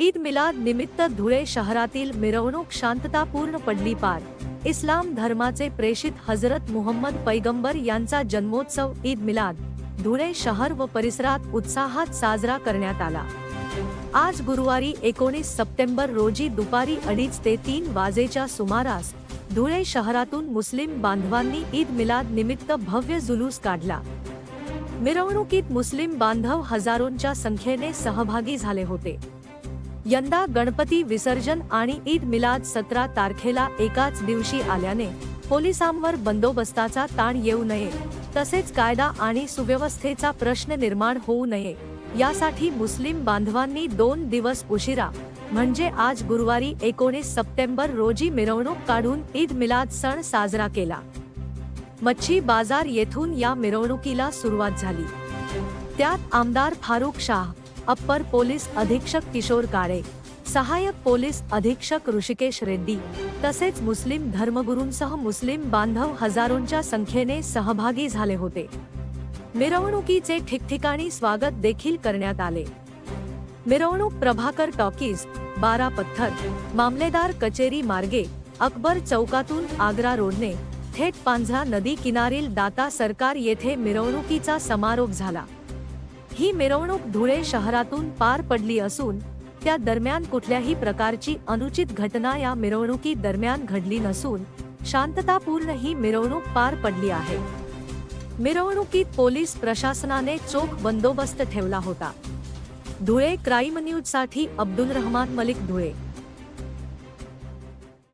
ईद मिलाद निमित्त धुळे शहरातील मिरवणूक शांततापूर्ण पडली पार. इस्लाम धर्माचे प्रेषित हजरत मुहम्मद पैगंबर यांचा जन्मोत्सव ईद मिलाद. धुळे शहर व परिसरात उत्साहात साजरा करण्यात आला. आज गुरुवारी एकोणीस सप्टेंबर रोजी दुपारी अडीच ते तीन वाजेच्या सुमारास धुळे शहरातून मुस्लिम बांधवांनी ईद मिलाद निमित्त भव्य जुलूस काढला. मिरवणुकीत मुस्लिम बांधव हजारोंच्या संख्येने सहभागी झाले होते. यंदा गणपती विसर्जन आणि ईद मिलाद सतरा तारखेला एकाच दिवशी आल्याने पोलिसांवर बंदोबस्ताचा ताण येऊ नये तसेच कायदा आणि सुव्यवस्थेचा प्रश्न निर्माण होऊ नये. यासाठी मुस्लिम बांधवांनी दोन दिवस उशिरा म्हणजे आज गुरुवारी एकोणीस सप्टेंबर रोजी मिरवणूक काढून ईद मिलाद सण साजरा केला. मच्छी बाजार येथून या मिरवणुकीला सुरुवात झाली. त्यात आमदार फारुख शाह अप्पर पोलीस अधीक्षक किशोर काळे सहाय्यक पोलीस अधीक्षक ऋषिकेश रेड्डी तसेच मुस्लिम धर्मगुरूंसह मुस्लिम बांधव हजारोंच्या संख्येने सहभागी झाले होते. मिरवणुकीचे ठिकठिकाणी स्वागत देखील करण्यात आले. मिरवणूक प्रभाकर टॉकीज बारा पत्थर मामलेदार कचेरी मार्गे अकबर चौकातून आग्रा रोडने थेट पांझरा नदी किनारील दाता सरकार येथे मिरवणुकीचा समारोप झाला. ही मिरवणूक धुळे शहरातून पार पडली असून त्या दरम्यान कुठल्याही प्रकारची अनुचित घटना या मिरवणुकी दरम्यान घडली नसून शांततापूर्ण ही मिरवणूक पार पडली आहे. मिरवणुकीत पोलीस प्रशासनाने चोख बंदोबस्त ठेवला होता. धुळे क्राईम न्यूजसाठी अब्दुल रहमान मलिक धुळे.